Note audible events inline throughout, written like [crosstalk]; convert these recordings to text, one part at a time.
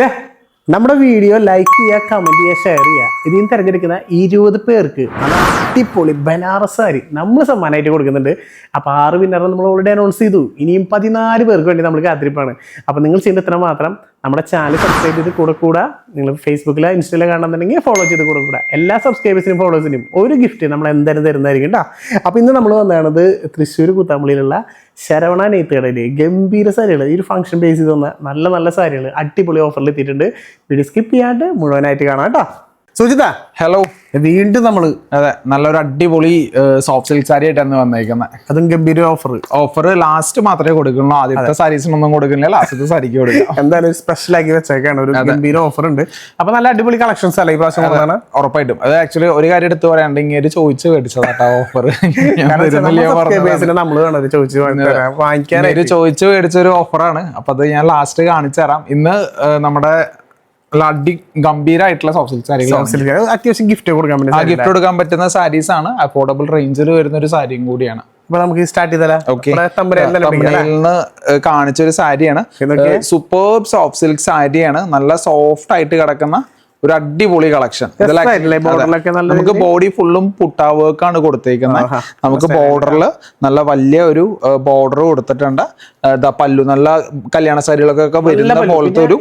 ദേ നമ്മുടെ video like ചെയ്യുക comment ചെയ്യുക ഷെയർ ചെയ്യുക. ഇതിൽ നിന്ന് തിരഞ്ഞെടുക്കുന്ന ഇരുപത് പേർക്ക് അടിപൊളി ബനാറസ് സാരി നമ്മൾ സമ്മാനമായിട്ട് കൊടുക്കുന്നുണ്ട്. അപ്പോൾ ആറ് വിന്നറെ നമ്മൾ ഓൾറെഡി അനൗൺസ് ചെയ്തു. ഇനിയും പതിനാല് പേർക്ക് വേണ്ടി നമ്മൾ കാത്തിരിപ്പാണ്. അപ്പോൾ നിങ്ങൾ ചെയ്യുന്ന ഇത്ര മാത്രം നമ്മുടെ ചാനൽ സബ്സ്ക്രൈബ് ചെയ്ത് കൂടെ കൂടെ. നിങ്ങൾ ഫേസ്ബുക്കിലോ ഇൻസ്റ്റയിലോ കാണുന്നുണ്ടെങ്കിൽ ഫോളോ ചെയ്ത് കൂടെ കൂടെ. എല്ലാ സബ്സ്ക്രൈബേഴ്സിനും ഫോളോവേഴ്സിനും ഒരു ഗിഫ്റ്റ് നമ്മൾ എന്തായാലും തരുന്നതായിരിക്കും കേട്ടോ അപ്പോൾ ഇന്ന് നമ്മൾ വന്നതാണത് തൃശ്ശൂർ കൂത്താമ്പളിയിലുള്ള ശരവണ നെയ്ത്ത് കടയിൽ ഗംഭീര സാരികൾ ഈ ഒരു ഫംഗ്ഷൻ ബേസ് ചെയ്ത് വന്ന നല്ല നല്ല സാരികൾ അടിപൊളി ഓഫറിൽ എത്തിയിട്ടുണ്ട്. വീഡിയോ സ്കിപ്പ് ചെയ്യാണ്ട് മുഴുവനായിട്ട് കാണാം കേട്ടോ സുജിത ഹലോ വീണ്ടും നമ്മൾ അതെ നല്ലൊരു അടിപൊളി സോഫ്റ്റ് സിൽക്ക് സാരി ആയിട്ടാണ് വന്നേക്കുന്നത് അതും ഗംഭീര ഓഫർ ഓഫർ ലാസ്റ്റ് മാത്രമേ കൊടുക്കുള്ളൂ. ആദ്യത്തെ സാരീസിനൊന്നും കൊടുക്കുന്നില്ല ലാസ്റ്റത്തെ സാരിക്ക് കൊടുക്കുക [laughs] എന്തായാലും സ്പെഷ്യൽ ആക്കി വെച്ചേക്കാണ്. ഒരു ഗംഭീര ഓഫർ ഉണ്ട്. അപ്പൊ നല്ല അടിപൊളി കളക്ഷൻസ് അല്ലേ ഈ പ്രാവശ്യം ഉറപ്പായിട്ടും. അത് ആക്ച്വലി ഒരു കാര്യം എടുത്ത് പറയാണ്ട് ഇങ്ങനെ ചോദിച്ചു മേടിച്ചതാട്ടോ ഓഫർ നമ്മൾ ചോദിച്ചു വാങ്ങിക്കാൻ ചോദിച്ചു മേടിച്ച ഒരു ഓഫറാണ് അപ്പൊ അത് ഞാൻ ലാസ്റ്റ് കാണിച്ചു തരാം. ഇന്ന് നമ്മുടെ നല്ല അടി ഗംഭീരമായിട്ടുള്ള സോഫ്റ്റ് സിൽക്ക് സാരികളാണ് അത്യാവശ്യം ഗിഫ്റ്റ് കൊടുക്കാൻ ആ ഗിഫ്റ്റ് കൊടുക്കാൻ പറ്റുന്ന സാരീസ് ആണ്. അഫോർഡബിൾ റേഞ്ചിൽ വരുന്ന ഒരു സാരിയും കൂടിയാണ്. അപ്പൊ നമുക്ക് സ്റ്റാർട്ട് ചെയ്താലോ കാണിച്ച ഒരു സാരിയാണ്? സൂപ്പർ സോഫ്റ്റ് സിൽക്ക് സാരിയാണ്. നല്ല സോഫ്റ്റ് ആയിട്ട് കിടക്കുന്ന ഒരു അടിപൊളി കളക്ഷൻ. നമുക്ക് ബോഡി ഫുള്ളും പുട്ടാ വർക്ക് ആണ് കൊടുത്തേക്കുന്നത്. നമുക്ക് ബോർഡറിൽ നല്ല വലിയ ഒരു ബോർഡർ കൊടുത്തിട്ടുണ്ട്. പല്ലു നല്ല കല്യാണ സാരികളൊക്കെ വരുന്ന പോലത്തെ ഒരു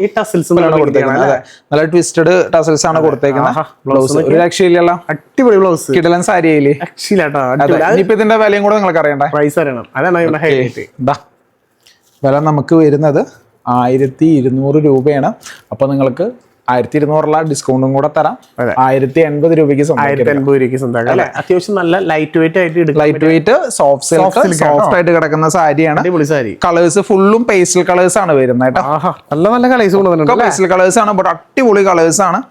കൊടുത്തേക്കുന്നത് അതെ. നല്ല ട്വിസ്റ്റഡ് ടസൽസ് ആണ് കൊടുത്തേക്കുന്നത് ബ്ലൗസ് ഒരു രക്ഷയില്ലല്ലോ. അടിപൊളി ബ്ലൗസ് കിടലൻ സാരിയില്ലേ ഇനിയിപ്പോ ഇതിന്റെ വിലയും കൂടെ നിങ്ങൾക്ക് അറിയണ്ടേ? പ്രൈസ് അറിയണം. അതാണ് വില നമുക്ക് വരുന്നത് ആയിരത്തി ഇരുന്നൂറ് രൂപയാണ്. അപ്പൊ നിങ്ങൾക്ക് ആയിരത്തി ഇരുന്നൂറുള്ള ഡിസ്കൗണ്ടും കൂടെ തരാം. ആയിരത്തി എൺപത് രൂപയ്ക്ക് ആയിരത്തി അൻപത് രൂപയ്ക്ക് സ്വന്തമാക്കാം. അല്ലെ? അത്യാവശ്യം നല്ല ലൈറ്റ് വെയിറ്റ് ആയിട്ട് light weight soft silk soft ആയിട്ട് കിടക്കുന്ന സാരിയാണ്. സാരി. കളേഴ്സ് ഫുള്ളും പേസ്റ്റൽ കളേഴ്സ് ആണ് വരുന്നത് നല്ല നല്ല കളേഴ്സ് പേസ്റ്റൽ കളേഴ്സ് ആണ് ബട്ട് അടിപൊളി കളേഴ്സ് ആണ്.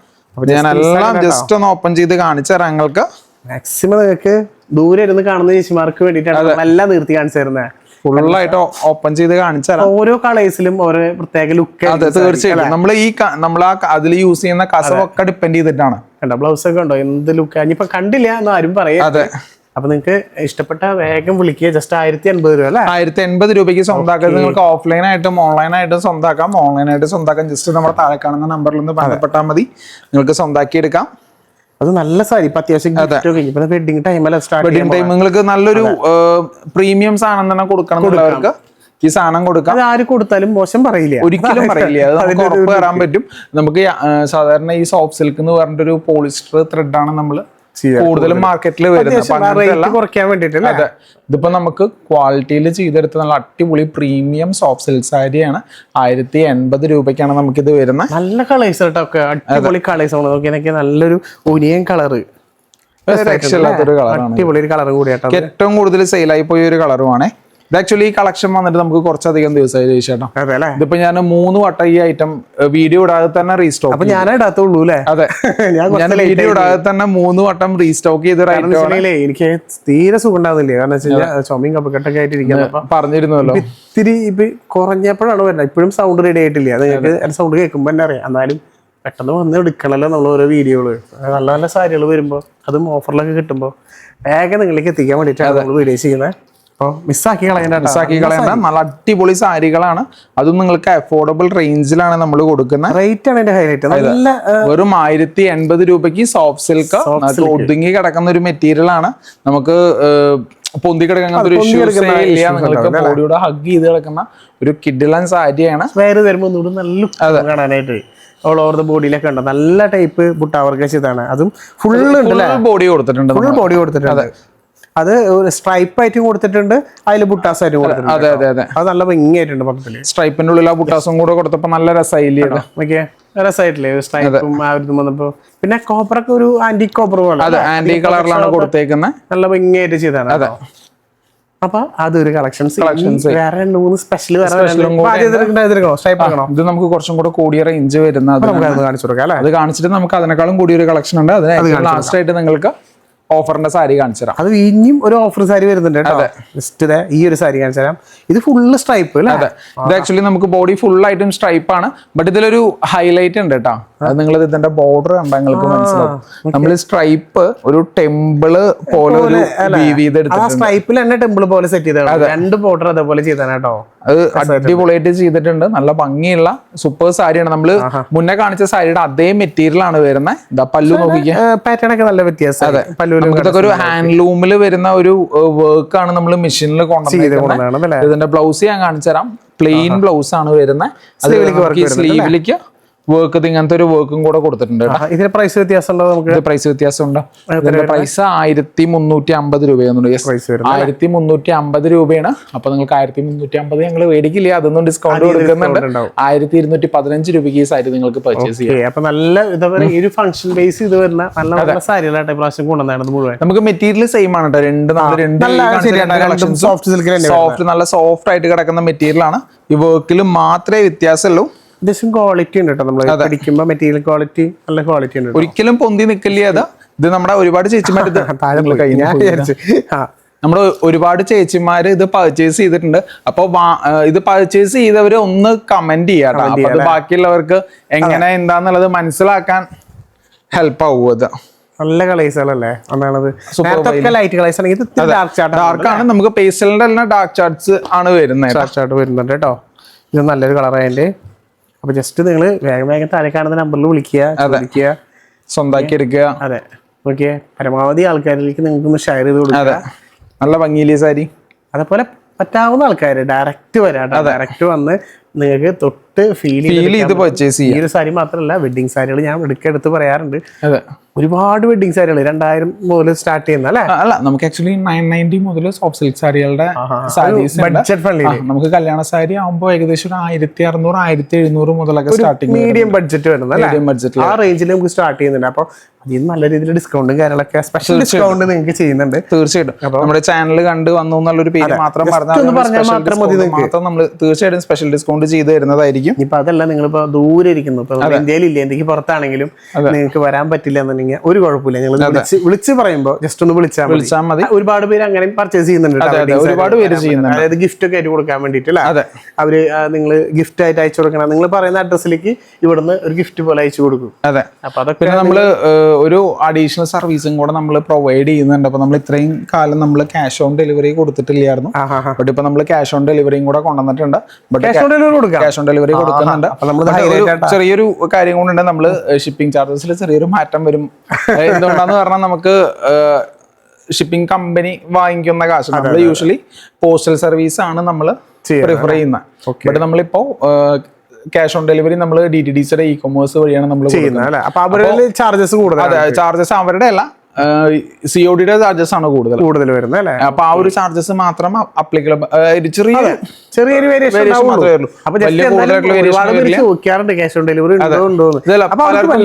ഞാൻ എല്ലാം ജസ്റ്റ് ഒന്ന് ഓപ്പൺ ചെയ്ത് കാണിച്ചു തരാം നിങ്ങൾക്ക്. മാക്സിമം നിങ്ങൾക്ക് ദൂരെ ഇരുന്ന് കാണുന്ന ചേച്ചിമാർക്ക് വേണ്ടിയിട്ടാണ് നല്ല നിർത്തി കാണിച്ചു തരുന്നത്. ഫുള്ളായിട്ട് ഓപ്പൺ ചെയ്ത് കാണിച്ചു തരാം. ഓരോ കളേഴ്സിലും ഓരോ പ്രത്യേക ലുക്ക് അതെ തീർച്ചയായിട്ടും. നമ്മൾ ഈ നമ്മൾ ആ അതിൽ യൂസ് ചെയ്യുന്ന കസവൊക്കെ ഡിപ്പെൻഡ് ചെയ്തിട്ടാണ്. കണ്ട ബ്ലൗസ് ഒക്കെ ഉണ്ടോ? എന്ത് ലുക്ക് ഇനിയിപ്പോ കണ്ടില്ല എന്ന് ആരും പറയാം അതെ. അപ്പൊ നിങ്ങൾക്ക് ഇഷ്ടപ്പെട്ട വേഗം വിളിക്കുക ജസ്റ്റ് ആയിരത്തി അൻപത് രൂപ അല്ലെ? ആയിരത്തി എൺപത് രൂപയ്ക്ക് സ്വന്തമാക്കാം നിങ്ങൾക്ക് ഓഫ്ലൈൻ ആയിട്ടും ഓൺലൈൻ ആയിട്ടും സ്വന്തമാക്കാം. ഓൺലൈൻ ആയിട്ട് സ്വന്തമാക്കാം ജസ്റ്റ് നമ്മുടെ താഴെ കാണുന്ന നമ്പറിൽ നിന്ന് ബന്ധപ്പെട്ടാൽ മതി. നിങ്ങൾക്ക് സ്വന്തമാക്കി എടുക്കാം. അത് നല്ല സാരി ഇപ്പൊ അത്യാവശ്യം വെഡിങ് ടൈമല്ല സ്റ്റാർട്ട് വെഡിങ് ടൈം നിങ്ങൾക്ക് നല്ലൊരു പ്രീമിയം സാധനം തന്നെ കൊടുക്കണം ഈ സാധനം കൊടുക്കാം. ആര് കൊടുത്താലും മോശം പറയില്ല. ഒരിക്കലും പറയില്ല. അത് നമുക്ക് ഉറപ്പ് തരാൻ പറ്റും. നമുക്ക് സാധാരണ ഈ സോഫ്റ്റ് സിൽക്ക് എന്ന് പറഞ്ഞിട്ടൊരു പോളിസ്റ്റർ ത്രെഡാണ് നമ്മൾ ചെയ്യാം. കൂടുതലും മാർക്കറ്റിൽ വരുന്നത്. കുറയ്ക്കാൻ അതെ. ഇതിപ്പോ നമുക്ക് ക്വാളിറ്റിയിൽ ചെയ്തെടുത്ത നല്ല അടിപൊളി പ്രീമിയം സോഫ്റ്റ് സിൽക്ക് സാരിയാണ്. ആയിരത്തി എൺപത് രൂപയ്ക്കാണ് നമുക്ക് ഇത് വരുന്നത്. നല്ല കളേഴ്സ് കേട്ടോ അടിപൊളി കളേഴ്സ് ആണ്. നോക്കിയാൽ നല്ലൊരു ഒനിയൻ കളറ് രക്ഷയില്ലാത്തൊരു കളറാണ് അടിപൊളി ഒരു കളർ കൂടിയാട്ടോ ഏറ്റവും കൂടുതൽ സെയിലായി പോയ ഒരു കളറുമാണ് ഇത് ആക്ച്വലി ഈ കളക്ഷൻ വന്നിട്ട് നമുക്ക് കുറച്ചധികം ദിവസമായി അല്ലേ? ഇതിപ്പോ ഞാൻ മൂന്ന് വട്ടം ഈ ഐറ്റം വീഡിയോ ഇടാതെ തന്നെ റീസ്റ്റോക്ക് അപ്പൊ ഞാനേ ഇടാത്തുള്ളൂ അല്ലേ? അതെ. [laughs] ഞാൻ ഞാൻ വീഡിയോ ഇടാതെ തന്നെ മൂന്ന് വട്ടം റീസ്റ്റോക്ക് ചെയ്ത എനിക്ക് തീരെ സുഖം ഉണ്ടാകുന്നില്ല കാരണം വെച്ച് കഴിഞ്ഞാൽ ചുമയും കപ്പക്കെട്ടൊക്കെ ആയിട്ട് ഇരിക്കുന്നത് പറഞ്ഞിരുന്നല്ലോ. ഇത്തിരി ഇപ്പൊ കുറഞ്ഞപ്പോഴാണ് വരുന്നത്. ഇപ്പോഴും സൗണ്ട് റെഡി ആയിട്ടില്ല. അത് നിങ്ങൾക്ക് സൗണ്ട് കേൾക്കുമ്പോൾ തന്നെ അറിയാം. എന്നാലും പെട്ടെന്ന് വന്ന് എടുക്കണല്ലോ നമ്മൾ ഓരോ വീഡിയോകൾ നല്ല നല്ല സാരികൾ വരുമ്പോൾ അതും ഓഫറിലൊക്കെ കിട്ടുമ്പോൾ വേഗം നിങ്ങളിലേക്ക് എത്തിക്കാൻ വേണ്ടിയിട്ടാണ് നമ്മൾ വീഡിയോ ചെയ്യുന്നത്. മിസ്സാക്കി കളയേണ്ട മിസ്സാക്കി കളയണ്ട. നല്ല അടിപൊളി സാരികളാണ്. അതും നിങ്ങൾക്ക് അഫോർഡബിൾ റേഞ്ചിലാണ് നമ്മൾ കൊടുക്കുന്നത് റേറ്റ് ആണ് എന്റെ ഹൈലൈറ്റ് നല്ല വെറും ആയിരത്തി എൺപത് രൂപയ്ക്ക് സോഫ്റ്റ് സിൽക്ക് ഒതുങ്ങി കിടക്കുന്ന ഒരു മെറ്റീരിയൽ ആണ്. നമുക്ക് പൊന്തി കിടക്കുന്ന ഒരു ഇല്ല നിങ്ങൾക്ക് ബോഡിയോട് ഹഗ് ചെയ്ത് കിടക്കുന്ന ഒരു കിഡിലൻ സാരിയാണ്. വേറെ ഒന്നുകൂടി നല്ല കാണാനായിട്ട് ഓൾ ഓവർ ദ ബോഡിയിലൊക്കെ ഉണ്ട്. നല്ല ടൈപ്പ് ബുട്ടാവർക്ക് ചെയ്താണ് അതും ഫുള്ള് ഉണ്ട് ബോഡി കൊടുത്തിട്ടുണ്ട് ഫുൾ ബോഡി കൊടുത്തിട്ടുണ്ട്. അത് ഒരു സ്ട്രൈപ്പ് ആയിട്ട് കൊടുത്തിട്ടുണ്ട്. അതിൽ ബുട്ടാസ് ആയിട്ട് കൊടുത്തിട്ടുണ്ട് അതെ അതെ അതെ. അത് നല്ല ഭംഗിയായിട്ടുണ്ട് പക്കത്തിൽ. സ്ട്രൈപ്പിന്റെ ഉള്ളിൽ ആ ബുട്ടാസും കൂടെ കൊടുത്തപ്പോ നല്ല രസമായില്ലേ ഓക്കെ രസമായിട്ടില്ലേ സ്ട്രൈപ്പും ആ ഒരു വന്നപ്പോ? പിന്നെ കോപ്പറൊക്കെ ഒരു ആന്റി കോപ്പർ പോലെ അതെ ആന്റി കളറിലാണ് കൊടുത്തേക്കുന്നത്. നല്ല ഭംഗിയായിട്ട് ചെയ്താണ് അതെ. അപ്പൊ അതൊരു കളക്ഷൻസ് കളക്ഷൻസ് വേറെ രണ്ട് മൂന്ന് സ്പെഷ്യൽ ഇത് നമുക്ക് കുറച്ചും കൂടെ കൂടിയ റേഞ്ച് വരുന്ന അത് കാണിച്ചു കൊടുക്കാം അല്ലേ? അത് കാണിച്ചിട്ട് നമുക്ക് അതിനേക്കാളും കൂടിയൊരു കളക്ഷൻ ഉണ്ട്. അതിനെ ലാസ്റ്റ് ആയിട്ട് നിങ്ങൾക്ക് ഓഫറിന്റെ സാരി കാണിച്ചു തരാം. അത് ഇനിയും ഒരു ഓഫർ സാരി വരുന്നുണ്ട് കേട്ടോ. ഈ ഒരു സാരി കാണിച്ചു തരാം. ഇത് ഫുള്ള് സ്ട്രൈപ്പ് അല്ലേ? അതെ. ഇത് ആക്ച്വലി നമുക്ക് ബോഡി ഫുൾ ആയിട്ടും സ്ട്രൈപ്പ് ആണ്. ബട്ട് ഇതിലൊരു ഹൈലൈറ്റ് ഉണ്ട് കേട്ടോ. അത് നിങ്ങൾ ഇതിന്റെ ബോർഡർ കണ്ടാൽ നിങ്ങൾക്ക് മനസ്സിലാവും. നമ്മൾ സ്ട്രൈപ്പ് ഒരു ടെമ്പിൾ പോലെ ഒരു വീവ് ആ ചെയ്തെടുത്തിട്ടുണ്ട്. സ്ട്രൈപ്പിൽ തന്നെ ടെമ്പിൾ പോലെ സെറ്റ് ചെയ്താണ് രണ്ട് ബോർഡർ അതേപോലെ ചെയ്താണ് കേട്ടോ. അത് അടിപൊളിയായിട്ട് ചെയ്തിട്ടുണ്ട്. നല്ല ഭംഗിയുള്ള സൂപ്പർ സാരിയാണ് നമ്മൾ മുന്നേ കാണിച്ച സാരിയുടെ അതേ മെറ്റീരിയൽ ആണ് വരുന്നത് ഇതാ പല്ലു നോക്കിക്കാൻ പാറ്റേൺ ഒക്കെ നല്ല വ്യത്യാസം. അതെ. നമുക്ക് ഇതൊക്കെ ഒരു ഹാൻഡ്ലൂമിൽ വരുന്ന ഒരു വർക്ക് ആണ് നമ്മൾ മെഷീനിൽ കൊണ്ടുവന്നത്? ഇതിന്റെ ബ്ലൗസ് ഞാൻ കാണിച്ചു തരാം പ്ലെയിൻ ബ്ലൗസ് ആണ് വരുന്നത് സ്ലീവിലേക്ക് വർക്ക് ഇങ്ങനത്തെ ഒരു വർക്കും കൂടെ കൊടുത്തിട്ടുണ്ട്. ഇതിന് പ്രൈസ് വ്യത്യാസമുണ്ടോ നമുക്ക്? പ്രൈസ് വ്യത്യാസമുണ്ട്. ഇതിന്റെ പ്രൈസ് ആയിരത്തി മുന്നൂറ്റി അമ്പത് രൂപയാണ് ആയിരത്തി മുന്നൂറ്റി അമ്പത് രൂപയാണ്. അപ്പൊ നിങ്ങൾക്ക് ആയിരത്തി മുന്നൂറ്റി അമ്പത് ഞങ്ങൾ മേടിക്കില്ല അതൊന്നും ഡിസ്കൗണ്ട് കൊടുക്കുന്നുണ്ട്. ആയിരത്തി ഇരുന്നൂറ്റി പതിനഞ്ച് രൂപയ്ക്ക് ഈ സാരി നിങ്ങൾക്ക് പർച്ചേസ് ചെയ്യാം. അപ്പൊ നല്ല ഈ ഒരു ഫംഗ്ഷൻ ബേസ് ഇത് വരുന്ന നല്ല നല്ല പ്രാവശ്യം കൊണ്ടുവന്നാണ് മുഴുവൻ. നമുക്ക് മെറ്റീരിയൽ സെയിം ആണ് കേട്ടോ. രണ്ട് നാല് രണ്ട് സോഫ്റ്റ് രണ്ടും silk തന്നെ സോഫ്റ്റ് നല്ല സോഫ്റ്റ് ആയിട്ട് കിടക്കുന്ന മെറ്റീരിയൽ ആണ്. ഈ വർക്കിൽ മാത്രമേ വ്യത്യാസമുള്ളൂ. അത്യാവശ്യം ക്വാളിറ്റി ഉണ്ട് കേട്ടോ നമ്മൾ പഠിക്കുമ്പോൾ മെറ്റീരിയൽ ക്വാളിറ്റി നല്ല ക്വാളിറ്റി ഉണ്ട് ഒരിക്കലും പൊന്തി നിൽക്കില്ല അതാ? ഇത് നമ്മുടെ ഒരുപാട് ചേച്ചിമാർ [laughs] നമ്മൾ ഒരുപാട് ചേച്ചിമാര് ഇത് പർച്ചേസ് ചെയ്തിട്ടുണ്ട്. അപ്പൊ ഇത് പർച്ചേസ് ചെയ്തവര് ഒന്ന് കമന്റ് ചെയ്യാട്ടോ അത് ബാക്കിയുള്ളവർക്ക് എങ്ങനെ എന്താന്നുള്ളത് മനസ്സിലാക്കാൻ ഹെൽപ്പ് ആവും അത്. നല്ല കളേഴ്സുകളല്ലേ ഒന്നാണത് ലൈറ്റ് കളേഴ്സ് ആണെങ്കിൽ ഡാർക്ക് ചാർട്ട് ഡാർക്ക് ആണ്. നമുക്ക് പേസ്റ്റലിന്റെ എല്ലാം ഡാർക്ക് ചാർട്ട്സ് ആണ് വരുന്നത് ഡാർക്ക് ചാർട്ട് വരുന്നുണ്ട് കേട്ടോ. ഇത് നല്ലൊരു കളർ അതിന്റെ അപ്പൊ ജസ്റ്റ് നിങ്ങൾ വേഗം വേഗം താഴെ കാണുന്ന നമ്പറിൽ വിളിക്കുക സ്വന്തമാക്കി എടുക്കുക. അതെ. ഓക്കെ പരമാവധി ആൾക്കാരിലേക്ക് നിങ്ങൾക്ക് ഒന്ന് ഷെയർ ചെയ്ത് കൊടുക്കുക. നല്ല ഭംഗിയില്ലേ സാരി? അതേപോലെ പറ്റാവുന്ന ആൾക്കാർ ഡയറക്റ്റ് വരാം ഡയറക്റ്റ് വന്ന് നിങ്ങൾക്ക് തൊട്ട് ഫീൽ ഫീൽ ചെയ്ത് പർച്ചേസ് ഈ ഒരു സാരി മാത്രമല്ല വെഡിങ് സാരികൾ ഞാൻ എടുക്കെടുത്ത് പറയാറുണ്ട്. ഒരുപാട് വെഡിങ് സാരികൾ രണ്ടായിരം മുതൽ സ്റ്റാർട്ട് ചെയ്യുന്ന അല്ലേ? അല്ല നമുക്ക് ആക്ച്വലി നയൻ നയന്റി മുതൽ സോഫ്റ്റ് സിൽക്ക് സാരികളുടെ സാരീസ് ബഡ്ജറ്റ് ഫ്രണ്ട്ലി നമുക്ക് കല്യാണ സാരി ആകുമ്പോൾ ഏകദേശം ഒരു ആയിരത്തി അറുന്നൂറ് ആയിരത്തി എഴുന്നൂറ് മുതലൊക്കെ സ്റ്റാർട്ടിങ് മീഡിയം ബഡ്ജറ്റ് വരുന്നത് അല്ലേ? മീഡിയം ബഡ്ജറ്റ് ആ റേഞ്ചിൽ നമുക്ക് സ്റ്റാർട്ട് ചെയ്യുന്നുണ്ട്. അപ്പൊ അതിന് നല്ല രീതിയിൽ ഡിസ്കൗണ്ടും കാര്യങ്ങളൊക്കെ സ്പെഷ്യൽ ഡിസ്കൗണ്ട് നിങ്ങൾക്ക് ചെയ്യുന്നുണ്ട്. തീർച്ചയായിട്ടും. നമ്മുടെ ചാനൽ കണ്ട് വന്നു എന്നുള്ളൊരു പേര് മാത്രം പറഞ്ഞാൽ മാത്രം മതി നിങ്ങൾക്ക് മാത്രം നമ്മൾ തീർച്ചയായിട്ടും സ്പെഷ്യൽ ഡിസ്കൗണ്ട് ചെയ്ത് തരുന്നതായിരിക്കും. ഇപ്പൊ അതല്ല നിങ്ങൾ നിങ്ങളിപ്പോ ദൂരെ ഇരിക്കുന്നു. ഇപ്പൊ ഇന്ത്യയിൽ ഇല്ല എന്തെങ്കിലും പുറത്താണെങ്കിലും നിങ്ങൾക്ക് വരാൻ പറ്റില്ല എന്നുണ്ടെങ്കിൽ ഒരു കുഴപ്പമില്ല. ഞങ്ങൾ വിളിച്ച് വിളിച്ച് പറയുമ്പോൾ ജസ്റ്റ് ഒന്ന് വിളിച്ചാൽ മതി. വിളിച്ചാൽ മതി. ഒരുപാട് പേര് അങ്ങനെ പർച്ചേസ് ചെയ്യുന്നുണ്ട് ഒരുപാട് പേര് ചെയ്യുന്നുണ്ട്. അതായത് ഗിഫ്റ്റ് ഒക്കെ ആയിട്ട് കൊടുക്കാൻ വേണ്ടിട്ട് അല്ലേ. അവർ നിങ്ങൾ ഗിഫ്റ്റ് ആയിട്ട് അയച്ചു കൊടുക്കണം. നിങ്ങൾ പറയുന്ന അഡ്രസ്സിലേക്ക് ഇവിടുന്ന് ഒരു ഗിഫ്റ്റ് പോലെ അയച്ചു കൊടുക്കും. അതെ. അപ്പൊ അതൊക്കെ പിന്നെ നമ്മൾ ഒരു അഡീഷണൽ സർവീസും കൂടെ നമ്മൾ പ്രൊവൈഡ് ചെയ്യുന്നുണ്ട്. അപ്പൊ നമ്മൾ ഇത്രയും കാലം നമ്മൾ ക്യാഷ് ഓൺ ഡെലിവറി കൊടുത്തിട്ടില്ലായിരുന്നു. ബട്ട് ഇപ്പൊ നമ്മൾ ക്യാഷ് ഓൺ ഡെലിവറിയും കൂടെ കൊണ്ടുവന്നിട്ടുണ്ട്. ബട്ട് ഓൺ ഡെലിവറി കൊടുക്കാം. ക്യാഷ് ഓൺ ഡെലിവറി കൊടുക്കുന്നുണ്ട്. ചെറിയൊരു കാര്യം കൊണ്ടുണ്ട് നമ്മൾ ഷിപ്പിംഗ് ചാർജസിൽ ചെറിയൊരു മാറ്റം വരും. എന്തുകൊണ്ടാന്ന് പറഞ്ഞാൽ നമുക്ക് ഷിപ്പിംഗ് കമ്പനി വാങ്ങിക്കുന്ന കാശ്. നമ്മൾ യൂഷ്വലി പോസ്റ്റൽ സർവീസ് ആണ് നമ്മൾ പ്രിഫർ ചെയ്യുന്നത് ബട്ട് നമ്മളിപ്പോ ക്യാഷ് ഓൺ ഡെലിവറി നമ്മൾ ഡി ടി ഡി സിയുടെ ഇ കൊമേഴ്സ് വഴിയാണ് നമ്മൾ ചാർജസ് കൂടുതൽ ചാർജസ് അവരുടെ അല്ല സി ഒ ഡിയുടെ ചാർജസ് ആണ് കൂടുതൽ. കൂടുതൽ വരുന്നത് അല്ലെ? അപ്പൊ ആ ഒരു ചാർജസ് മാത്രം അപ്ലിക്കബിൾ ചെറിയ ചെറിയൊരു വേരിയേഷൻ. ചോദിക്കാറുണ്ട് ക്യാഷ് ഓൺ ഡെലിവറി.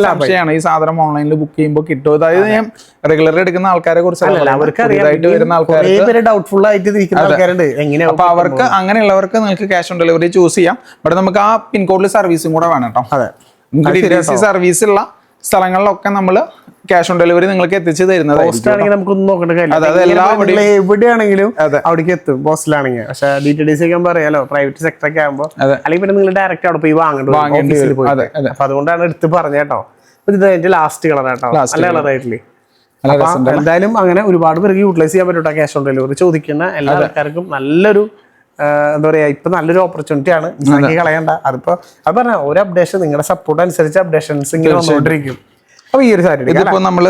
സംശയമാണ്. ഈ സാധനം ഓൺലൈനിൽ ബുക്ക് ചെയ്യുമ്പോൾ കിട്ടും അതായത് ഞാൻ റെഗുലർ എടുക്കുന്ന ആൾക്കാരെ കുറിച്ച് അവർക്ക് വരുന്ന ഡൗട്ട്ഫുൾ ആയിട്ട് ആൾക്കാരുണ്ട്. എങ്ങനെയാ അപ്പൊ അവർക്ക് അങ്ങനെയുള്ളവർക്ക് നിങ്ങൾക്ക് ക്യാഷ് ഓൺ ഡെലിവറി ചൂസ് ചെയ്യാം. ഇവിടെ നമുക്ക് ആ പിൻകോഡിൽ സർവീസും കൂടെ വേണം കേട്ടോ. സർവീസ് ഉള്ള സ്ഥലങ്ങളിലൊക്കെ നമ്മൾ ക്യാഷ് ഓൺ ഡെലിവറി നിങ്ങൾക്ക് എത്തിച്ചു തരുന്നത് നമുക്കൊന്നും നോക്കേണ്ട കാര്യമില്ല എവിടെയാണെങ്കിലും. അവിടേക്ക് എത്തും പോസ്റ്റിലാണെങ്കിൽ. പക്ഷെ ഡി ടി ഡി സി ഒക്കെ പറയാലോ പ്രൈവറ്റ് സെക്ടർ ഒക്കെ ആകുമ്പോൾ അല്ലെങ്കിൽ പിന്നെ നിങ്ങൾ ഡയറക്റ്റ് അവിടെ പോയി വാങ്ങണ്ട ഓഫീസിൽ വരും. അതെ, അതെ. അപ്പൊ അതുകൊണ്ടാണ് എടുത്ത് പറഞ്ഞ കേട്ടോ. ഇതിന്റെ ഇത് ലാസ്റ്റ് കളർ കേട്ടോ. നല്ല കളർ ആയിട്ടില്ലേ. എന്തായാലും അങ്ങനെ ഒരുപാട് പേർക്ക് യൂട്ടിലൈസ് ചെയ്യാൻ പറ്റൂട്ടോ ക്യാഷ് ഓൺ ഡെലിവറി ചോദിക്കുന്ന എല്ലാ ആൾക്കാർക്കും നല്ലൊരു എന്താ പറയാ ഇപ്പൊ നല്ലൊരു ഓപ്പർച്യൂണിറ്റി ആണ്. കളയണ്ട. അതിപ്പോ അത് പറഞ്ഞ ഒരു അപ്ഡേഷൻ നിങ്ങളുടെ സപ്പോർട്ട് അനുസരിച്ച് അപ്ഡേഷൻസ് ഇങ്ങനെ വന്നുകൊണ്ടിരിക്കും അപ്പൊ ഈ ഒരു സാരി ഇതിപ്പോ നമ്മൾ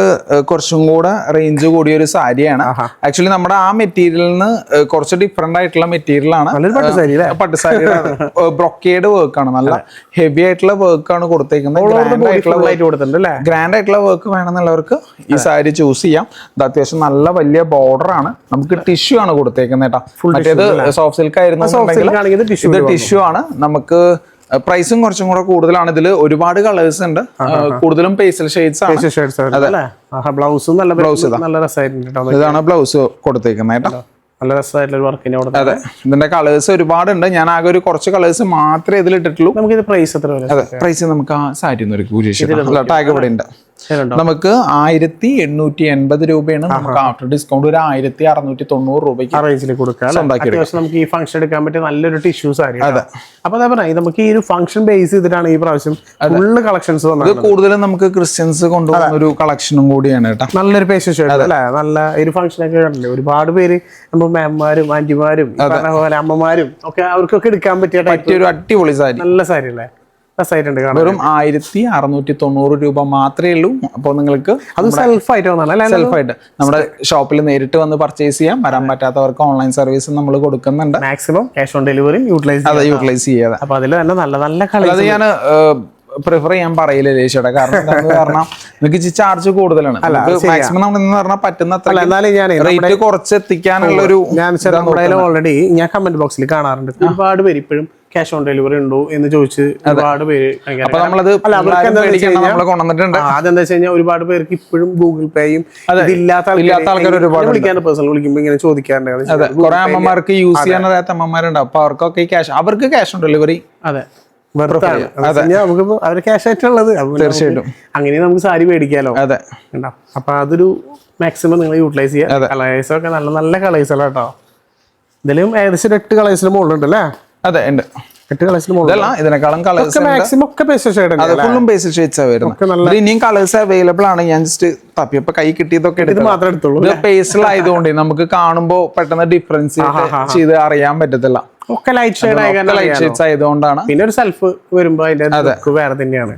കുറച്ചും കൂടെ റേഞ്ച് കൂടിയ ഒരു സാരിയാണ്. ആക്ച്വലി നമ്മുടെ ആ ഏഹ്, കുറച്ച് ഡിഫറെന്റ് ആയിട്ടുള്ള മെറ്റീരിയൽ ആണ്. പട്ട് സാരി ബ്രൊക്കേഡ് വർക്ക് ആണ്. നല്ല ഹെവി ആയിട്ടുള്ള വർക്ക് ആണ് കൊടുത്തേക്കുന്നത്. ഗ്രാൻഡ് ആയിട്ടുള്ള വർക്ക് വേണമെന്നുള്ളവർക്ക് ഈ സാരി ചൂസ് ചെയ്യാം. ഇത് അത്യാവശ്യം നല്ല വലിയ ബോർഡർ ആണ്. നമുക്ക് ടിഷ്യൂ ആണ് കൊടുത്തേക്കുന്നത് കേട്ടോ. മറ്റേത് സോഫ്റ്റ് സിൽക്ക് ആയിരുന്നു ഇത് ടിഷ്യൂ ആണ്. നമുക്ക് പ്രൈസും കുറച്ചും കൂടെ കൂടുതലാണ്. ഇതിൽ ഒരുപാട് കളേഴ്സ് ഉണ്ട്. കൂടുതലും പേസൽ ഷെയ്ഡ്സ് ആണ്. ബ്ലൗസും നല്ല ബ്ലൗസ് നല്ല രസമായിട്ടുണ്ട് ഇതാണ് ബ്ലൗസ് കൊടുത്തേക്കുന്നത് കേട്ടോ. നല്ല രസമായിട്ടുള്ള വർക്കിന് അതെ. ഇതിന്റെ കളേഴ്സ് ഒരുപാടുണ്ട്. ഞാൻ ആകെ ഒരു കുറച്ച് കളേഴ്സ് മാത്രമേ ഇതിൽ ഇട്ടിട്ടുള്ളൂ നമുക്ക് ഇത് പ്രൈസ് എത്ര പ്രൈസ് നമുക്ക് ആ സാരി ഒന്ന് ഒരു ടാഗ് ഇവിടെ ഉണ്ട്. നമുക്ക് ആയിരത്തി എണ്ണൂറ്റി എൺപത് രൂപയാണ് നമുക്ക് ആഫ്റ്റർ ഡിസ്കൗണ്ട് ഒരു ആയിരത്തി അറുന്നൂറ്റി തൊണ്ണൂറ് രൂപയ്ക്ക് റേഞ്ചിൽ കൊടുക്കാം അത്യാവശ്യം നമുക്ക് ഈ ഫംഗ്ഷൻ എടുക്കാൻ പറ്റിയ നല്ലൊരു ടിഷ്യൂസ് ആയിരിക്കും അതെ. അപ്പൊ അതാ പറഞ്ഞ നമുക്ക് ഈ ഒരു ഫംഗ്ഷൻ ബേസ് ചെയ്തിട്ടാണ് ഈ പ്രാവശ്യം ഫുള്ള് കളക്ഷൻസ് വന്നത്. കൂടുതലും നമുക്ക് ക്രിസ്ത്യൻസ് കൊണ്ടുവന്ന ഒരു കളക്ഷനും കൂടിയാണ് കേട്ടോ. നല്ലൊരു പേശ അല്ലേ? നല്ല ഒരു ഫംഗ്ഷൻ ഒക്കെ കണ്ടില്ലേ? ഒരുപാട് പേര് നമ്മൾ മാമ്മാരും ആന്റിമാരും അമ്മമാരും ഒക്കെ അവർക്കൊക്കെ എടുക്കാൻ പറ്റിയ type പറ്റിയ ഒരു അടിപൊളി സാരി നല്ല സാരി അല്ലേ? രസമായിട്ടുണ്ട് വെറും ആയിരത്തി അറുന്നൂറ്റി തൊണ്ണൂറ് രൂപ മാത്രമേ ഉള്ളൂ. അപ്പോൾ നിങ്ങൾക്ക് അത് സെൽഫ് ആയിട്ട് വന്നാണ് അല്ലേ സെൽഫായിട്ട് നമ്മുടെ ഷോപ്പിൽ നേരിട്ട് വന്ന് പർച്ചേസ് ചെയ്യാം. വരാൻ പറ്റാത്തവർക്ക് ഓൺലൈൻ സർവീസ് നമ്മൾ കൊടുക്കുന്നുണ്ട്. Maximum cash on delivery utilise അതെ യൂട്ടിലൈസ് ചെയ്യാതെ അപ്പൊ അതിൽ തന്നെ നല്ല നല്ല കളി അത് ഞാൻ പ്രിഫർ ചെയ്യാൻ പറയില്ല രേഷയുടെ കാരണം കാരണം നിങ്ങൾക്ക് ചാർജ് കൂടുതലാണ്. മാക്സിമം നമ്മൾ എന്ന് പറഞ്ഞാൽ പറ്റുന്ന എന്നാലും ഞാൻ റേറ്റ് കുറച്ച് എത്തിക്കാനുള്ള ഒരു ഞാൻ ഓൾറെഡി ഞാൻ കമന്റ് ബോക്സിൽ കാണാറുണ്ട്. ഒരുപാട് പേര് ഇപ്പോഴും ക്യാഷ് ഓൺ ഡെലിവറി ഉണ്ടോ എന്ന് ചോദിച്ച് ഒരുപാട് പേര് അതെന്താ വെച്ച് കഴിഞ്ഞാൽ ഒരുപാട് പേർക്ക് ഇപ്പോഴും ഗൂഗിൾ പേയും ഇതില്ലാത്ത വിളിക്കാൻ പേഴ്സണൽ വിളിക്കുമ്പോൾ ഇങ്ങനെ ചോദിക്കാറുണ്ട്. കുറെ അമ്മമാർക്ക് യൂസ് ചെയ്യാൻ അറിയാത്ത അമ്മമാരുണ്ട് അപ്പൊ അവർക്കൊക്കെ ക്യാഷ് അവർക്ക് ക്യാഷ് ഓൺ ഡെലിവറി അതെ. അവർ ക്യാഷ് ആയിട്ടുള്ളത് തീർച്ചയായിട്ടും. അങ്ങനെ നമുക്ക് സാരി മേടിക്കാലോ. അതെ. അപ്പൊ അതൊരു മാക്സിമം നിങ്ങൾ യൂട്ടിലൈസ് ചെയ്യുക കളേഴ്സ് ഒക്കെ നല്ല നല്ല കളേഴ്സ് അല്ല കേട്ടോ ഇതിലും ഏകദേശം എട്ട് കളേഴ്സിന് മുകളിലുണ്ട് അല്ലേ? അതെ ഉണ്ട്. എട്ട് കളേഴ്സിന് മുകളിൽ ഇതല്ല ഇതിനേക്കാളും കളേഴ്സ് മാക്സിമം ഒക്കെ പേസ്റ്റ് ഷെയ്ഡ് അത് ഫുള്ളും ബേസിൽ ഷെയ്ഡ്സ് വരുന്നത്. ഇത് ഇനിയും കളേഴ്സ് അവൈലബിൾ ആണ്. ഞാൻ ജസ്റ്റ് തപ്പിയപ്പോ കൈ കിട്ടിയതൊക്കെ. മാത്രമേ എടുത്തുള്ളൂ ഇത് പേസിൽ ആയതുകൊണ്ട് നമുക്ക് കാണുമ്പോ പെട്ടെന്ന് ഡിഫറൻസ് ചെയ്ത് അറിയാൻ പറ്റത്തില്ല. ഒക്കെ ലൈറ്റ് ഷെയ്ഡ് ആയ ലൈറ്റ് ഷെയ്ഡ്സ് ആയതുകൊണ്ടാണ്. പിന്നെ ഒരു സെൽഫ് വരുമ്പോ അതിന്റെ വേറെ തന്നെയാണ്.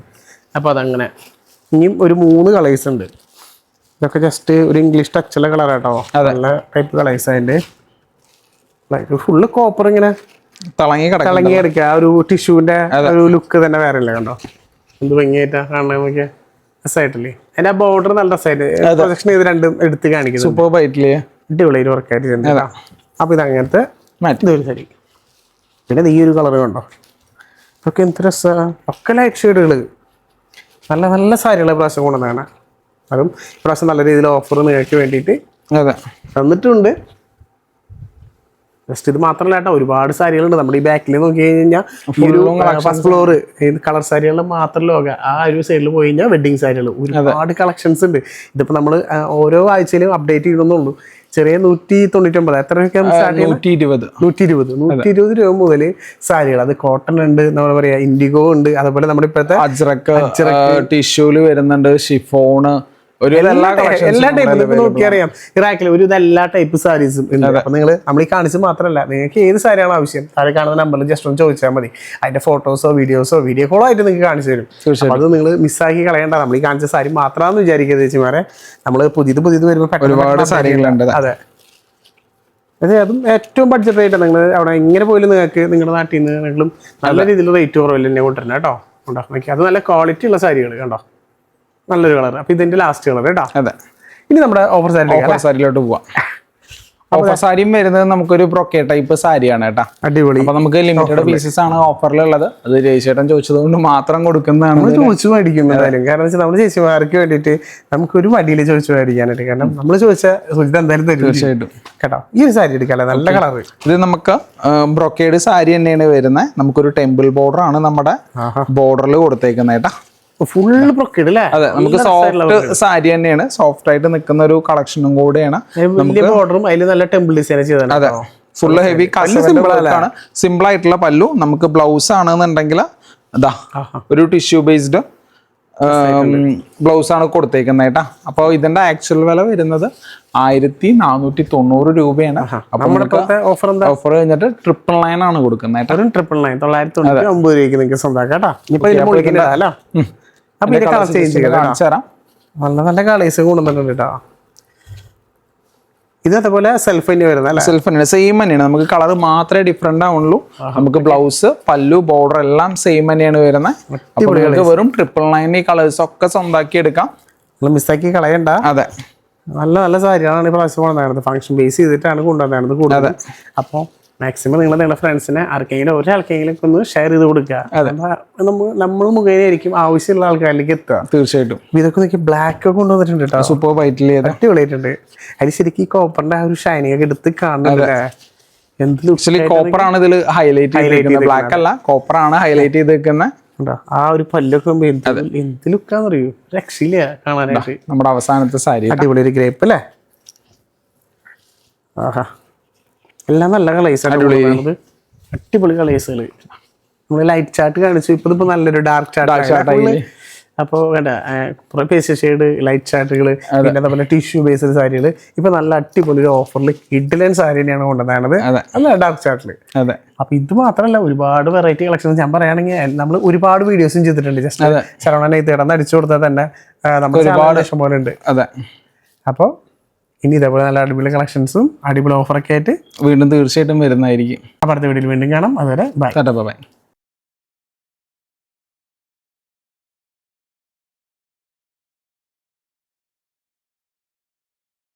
അപ്പൊ അതങ്ങനെ. ഇനിയും ഒരു മൂന്ന് കളേഴ്സ് ഉണ്ട്. ഇതൊക്കെ ജസ്റ്റ് ഒരു ഇംഗ്ലീഷ് ടച്ചുള്ള കളർ കേട്ടോ നല്ല ടൈപ്പ് കളേഴ്സ് അതിന്റെ. ഫുള്ള് കോപ്പർ ഇങ്ങനെ തിളങ്ങി കിടക്കുക. ആ ഒരു ടിഷ്യൂവിന്റെ ഒരു ലുക്ക് തന്നെ വേറെ ഇല്ല കണ്ടോ? എന്ത് ഭംഗിയായിട്ടാ കാണാൻ നോക്കിയ രസമായിട്ടില്ലേ അതിന്റെ ബോർഡർ നല്ല രസമായിട്ട് പ്രൊജക്ഷൻ ചെയ്ത് രണ്ടും എടുത്ത് കാണിക്കുന്നു സൂപ്പർ ആയിട്ടില്ലേ അടിപൊളി വർക്കായിട്ട്. അപ്പൊ ഇത് അങ്ങനത്തെ മറ്റൊരു സരി. പിന്നെ നീ ഈ ഒരു കളർ കണ്ടോ? ഇതൊക്കെ എന്ത് രസ. ഒക്കെ ലൈറ്റ് ഷെയ്ഡുകൾ നല്ല നല്ല സാരികളെ പ്രാവശ്യം കൊണ്ടുവന്നാണ് അതും ഇപ്രാവശ്യം നല്ല രീതിയിൽ ഓഫർ നിങ്ങൾക്ക് വേണ്ടിയിട്ട് അതെ. തന്നിട്ടുണ്ട്. ജസ്റ്റ് ഇത് മാത്രമല്ല കേട്ടോ ഒരുപാട് സാരികളുണ്ട്. നമ്മുടെ ഈ ബാക്കിൽ നോക്കി കഴിഞ്ഞാൽ ഈ ഒരു ഫസ്റ്റ് ഫ്ലോർ കളർ സാരികളുടെ മാത്രം ലോക. ആ ഒരു സൈഡിൽ പോയി കഴിഞ്ഞാൽ വെഡിങ് സാരികൾ ഒരുപാട് കളക്ഷൻസ് ഉണ്ട്. ഇതിപ്പോ നമ്മൾ ഓരോ ആഴ്ചയിലും അപ്ഡേറ്റ് ചെയ്യണമെന്നുള്ളൂ. ചെറിയ നൂറ്റി തൊണ്ണൂറ്റി ഒമ്പത് എത്ര നൂറ്റി ഇരുപത് നൂറ്റി ഇരുപത് നൂറ്റി ഇരുപത് രൂപ മുതൽ സാരികൾ അത് കോട്ടൺ ഉണ്ട് നമ്മൾ പറയാ ഇൻഡിഗോ ഉണ്ട് അതുപോലെ നമ്മുടെ ഇപ്പോഴത്തെ അജ്രക്ക് ടിഷ്യൂൽ വരുന്നുണ്ട് ഷിഫോണ് ഒരു എല്ലാ ടൈപ്പ് നോക്കിയറിയാം ഇറാഖിൽ ഒരു എല്ലാ ടൈപ്പ് സാരീസും ഉണ്ട് അപ്പൊ നിങ്ങൾ നമ്മൾ ഈ കാണിച്ച് മാത്രമല്ല നിങ്ങൾക്ക് ഏത് സാരിയാണ് ആവശ്യം? താഴെ കാണുന്ന നമ്പറിൽ ജസ്റ്റ് ഒന്ന് ചോദിച്ചാൽ മതി. അതിന്റെ ഫോട്ടോസോ വീഡിയോസോ വീഡിയോ കോളോ ആയിട്ട് നിങ്ങൾക്ക് കാണിച്ചു തരും. അത് നിങ്ങൾ മിസ്സാക്കി കളയണ്ട. നമ്മൾ ഈ കാണിച്ച സാരി മാത്രമാണെന്ന് വിചാരിക്കരുത് ചേച്ചിമാരെ. നമ്മൾ പുതിയത് പുതിയത് വരുമ്പോൾ ഒരുപാട് സാരികളുണ്ട് അതെ. അതെ. അതും ഏറ്റവും ബഡ്ജറ്റ് റേറ്റ് നിങ്ങൾ അവിടെ എങ്ങനെ പോയാലും നിങ്ങൾക്ക് നിങ്ങളുടെ നാട്ടിൽ നിന്ന് നിങ്ങളും നല്ല രീതിയിൽ റേറ്റ് കുറവില്ല തന്നെ കൊണ്ടുവരണം കേട്ടോ. ഉണ്ടോ? നോക്കി അത് നല്ല ക്വാളിറ്റി ഉള്ള സാരികൾ കണ്ടോ? നല്ലൊരു കളർ. അപ്പൊ ഇതിന്റെ ലാസ്റ്റ് കളർ കേട്ടോ. അതെ. ഇനി നമ്മുടെ ഓഫർ സാരി ഓഫർ സാരിയിലോട്ട് പോവാം. ഓഫർ സാരിയും വരുന്നത് നമുക്കൊരു പ്രൊക്കെ ടൈപ്പ് സാരിയാണ് കേട്ടാ. അടിപൊളി. അപ്പൊ നമുക്ക് ലിമിറ്റഡ് പീസസ് ആണ് ഓഫറിലുള്ളത് അത് ജയിച്ചേട്ടൻ ചോദിച്ചത് കൊണ്ട് മാത്രം കൊടുക്കുന്നതാണ് ചോദിച്ചു മേടിക്കുന്നതായാലും കാരണം വെച്ചാൽ നമ്മൾ ചേച്ചിമാർക്ക് വേണ്ടിയിട്ട് നമുക്കൊരു മടിയിൽ ചോദിച്ചു മേടിക്കാനായിട്ട്. കാരണം നമ്മൾ ചോദിച്ച സുജിത എന്തായാലും തരും തീർച്ചയായിട്ടും. കേട്ടോ. ഈ ഒരു സാരി എടുക്കാല്ലേ നല്ല കളർ ഇത് നമുക്ക് ബ്രൊക്കേഡ് സാരി തന്നെയാണ് വരുന്നത്. നമുക്കൊരു ടെമ്പിൾ ബോർഡർ ആണ് നമ്മുടെ ബോർഡറിൽ കൊടുത്തേക്കുന്നത് കേട്ടാ. ഫുള്ള് പ്രൊക്കീഡ് അല്ലേ അതെ നമുക്ക് സോഫ്റ്റ് സാരി തന്നെയാണ്. സോഫ്റ്റ് ആയിട്ട് നിൽക്കുന്ന ഒരു കളക്ഷനും കൂടെയാണ് വലിയ ബോർഡറും അതിൽ നല്ല ടെമ്പിൾ ഡിസൈൻ ചെയ്താൽ അതെ. ഫുള്ള് ഹെവി ആണ്. സിമ്പിൾ ആയിട്ടുള്ള പല്ലു. നമുക്ക് ബ്ലൗസ് ആണെന്നുണ്ടെങ്കിൽ അതാ ഒരു ടിഷ്യൂ ബേസ്ഡ് ബ്ലൗസ് ആണ് കൊടുത്തേക്കുന്നത് കേട്ടാ. അപ്പോൾ ഇതിന്റെ ആക്ച്വൽ വില വരുന്നത് ആയിരത്തി നാനൂറ്റി തൊണ്ണൂറ് രൂപയാണ് ഓഫർ എന്താ? ഓഫർ കഴിഞ്ഞിട്ട് ട്രിപ്പിൾ നയൻ ആണ് കൊടുക്കുന്നത് ട്രിപ്പിൾ നയൻ തൊള്ളായിരത്തി തൊണ്ണൂറ്റി ഒമ്പത് രൂപയ്ക്ക് നിങ്ങൾക്ക് സ്വന്തമാക്കാം കേട്ടാ. ഇപ്പൊ അപ്പൊ ഇതിന്റെ കളർ ചേഞ്ച് കാണിച്ചു തരാം. നല്ല നല്ല കളേഴ്സ് കൊണ്ടുവന്നിട്ടുണ്ട് കേട്ടോ. ഇത് അതേപോലെ സെൽഫ് തന്നെ വരുന്ന സെൽഫ് തന്നെയാണ് സെയിം തന്നെയാണ്. നമുക്ക് കളർ മാത്രമേ ഡിഫറെന്റ് ആവുള്ളൂ. നമുക്ക് ബ്ലൗസ് പല്ലു ബോർഡർ എല്ലാം സെയിം തന്നെയാണ് വരുന്നത്. വെറും ട്രിപ്പിൾ നയൻ ഈ കളേഴ്സ് ഒക്കെ സ്വന്തമാക്കി എടുക്കാം. മിസ്സാക്കി കളയണ്ട. അതെ. നല്ല നല്ല സാരിയാണ് ഈ പ്രാവശ്യം കൊണ്ടുവന്നത്. ഫംഗ്ഷൻ ബേസ് ചെയ്തിട്ടാണ് കൊണ്ടുവന്നത്. കൂടുതൽ. അപ്പോൾ മാക്സിമം നിങ്ങൾ നിങ്ങളുടെ ഫ്രണ്ട്സിനെ ആർക്കെങ്കിലും ഒരാൾക്കെങ്കിലും ഒന്ന് ഷെയർ ചെയ്ത് കൊടുക്കുക അതാ. നമ്മൾ നമ്മൾ മുഖേനയായിരിക്കും ആവശ്യമുള്ള ആൾക്കാരിലേക്ക് എത്തുക. തീർച്ചയായിട്ടും. ഇതൊക്കെ നോക്കി ബ്ലാക്ക് ഒക്കെ കൊണ്ടുവന്നിട്ടുണ്ട് കേട്ടോ സൂപ്പർ വൈറ്റിൽ ചെയ്ത അടിപൊളിയായിട്ടുണ്ട്. അതിൽ ശരിക്കും ഈ കോപ്പറിന്റെ ആ ഒരു ഷൈനിങ് ഒക്കെ എടുത്ത് കാണുന്നുണ്ട് എന്ത് കോപ്പർ ആണ് ഇതിൽ ഹൈലൈറ്റ് ചെയ്തിരിക്കുന്നത് ബ്ലാക്ക് അല്ല കോപ്പർ ആണ് ഹൈലൈറ്റ് ചെയ്തിരിക്കുന്നത് കണ്ടോ ആ ഒരു പല്ലൊക്കെ എന്ത് ലുക്കാന്ന് അറിയൂ രക്ഷയില്ല കാണാനായിട്ട്. നമ്മുടെ അവസാനത്തെ സാരി. അടിപൊളി ഒരു ഗ്രേപ്പ് അല്ലേ? ആഹാ. എല്ലാം നല്ല കളേഴ്സ് ആണ് അടിപൊളി. കളേഴ്സുകൾ നമ്മൾ ലൈറ്റ് ചാർട്ട് കാണിച്ചു. ഇപ്പൊ ഇപ്പൊ നല്ലൊരു ഡാർക്ക് ചാർട്ട് അപ്പോൾ വേണ്ട കുറെ പേസ് ഷെയ്ഡ് ലൈറ്റ് ചാർട്ടുകൾ പിന്നെ അതുപോലെ ടിഷ്യൂ ബേസ്ഡ് സാരികൾ ഇപ്പൊ നല്ല അടിപൊളി ഒരു ഓഫറിൽ കിഡിലൻ സാരി തന്നെയാണ് കൊണ്ടുവന്നത്. അല്ല ഡാർക്ക് ചാർട്ടിൽ അപ്പൊ ഇത് മാത്രമല്ല ഒരുപാട് വെറൈറ്റി കളക്ഷൻസ് ഞാൻ പറയുകയാണെങ്കിൽ നമ്മൾ ഒരുപാട് വീഡിയോസും ചെയ്തിട്ടുണ്ട്. ജസ്റ്റ് ശരവണനെ തേടന്ന് അടിച്ചു കൊടുത്താൽ തന്നെ നമുക്ക് ഒരുപാട്. ഇഷ്ടം പോലെ ഉണ്ട്. അതെ. അപ്പോൾ ഇനി ഇതേപോലെ നല്ല അടിപൊളി കളക്ഷൻസും അടിപൊളി ഓഫറൊക്കെ ആയിട്ട് വീണ്ടും തീർച്ചയായിട്ടും വരുന്നതായിരിക്കും. അടുത്ത വീഡിയോയിൽ വീണ്ടും കാണാം. അതുവരെ ബൈ ബൈ